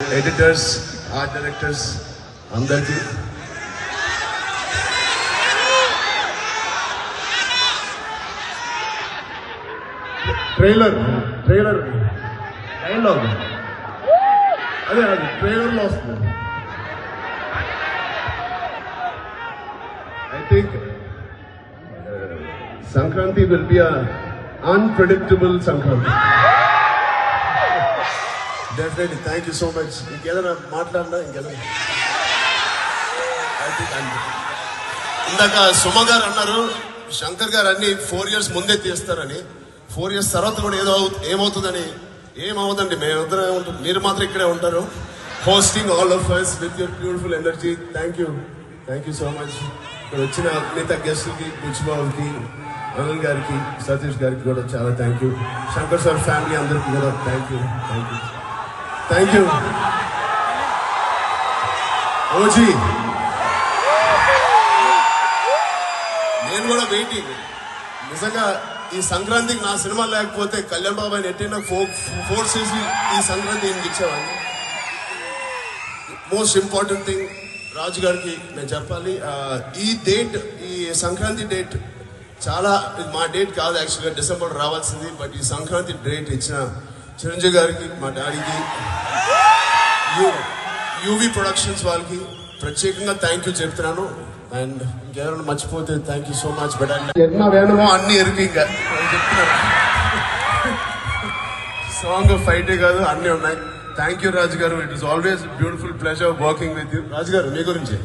Editors art directors అందరికీ trailer trailer dialogue అదే అది ట్రైలర్లో వస్తుంది I think Sankranti will be unpredictable Sankranti definitely thank you so much ఇంకేదైనా మాట్లాడినా ఇంకేదైనా. ఇందాక సుమ గారు అన్నారు శంకర్ గారు అన్ని ఫోర్ ఇయర్స్ ముందే తీస్తారని. ఫోర్ ఇయర్స్ తర్వాత కూడా ఏదో ఏమవుతుందని ఏమవుతుందండి మేమిద్దరం ఉంటాం మీరు మాత్రం ఇక్కడే ఉంటారు. Hosting all of us with your beautiful energy thank you thank you so much ఇక్కడ వచ్చిన మిగతా గెస్ట్కి బుచ్చిబాబుకి అనిల్ గారికి సతీష్ గారికి కూడా చాలా thank you Shankar sir family అందరికీ కూడా thank you thank you thank you OG నేను కూడా వెయిటింగ్. నిజంగా ఈ సంక్రాంతికి నా సినిమా లేకపోతే కళ్యాణ్ బాబు ఆయన ఎట్టిన ఫోర్ ఫోర్ చేసి ఈ సంక్రాంతి ఈయనకి ఇచ్చేవాడిని. మోస్ట్ ఇంపార్టెంట్ థింగ్ రాజు గారికి నేను చెప్పాలి. ఈ డేట్ ఈ సంక్రాంతి డేట్ చాలా మా డేట్ కాదు యాక్చువల్గా డిసెంబర్ రావాల్సింది బట్ ఈ సంక్రాంతి డేట్ ఇచ్చిన చిరంజీవి గారికి మా డాడీకి యూవి ప్రొడక్షన్స్ వాళ్ళకి ప్రత్యేకంగా థ్యాంక్ యూ చెప్తున్నాను. అండ్ ఇంకెవరైనా మర్చిపోతే thank you so much but ఎన్న వేణమో అన్ని ఎరుకు ఇంకా నేను చెప్తున్నాను సాంగ్ ఫైటే కాదు అన్నీ ఉన్నాయి. Thank you Raju garu. It is always beautiful pleasure working with you Raju garu మీ గురించి.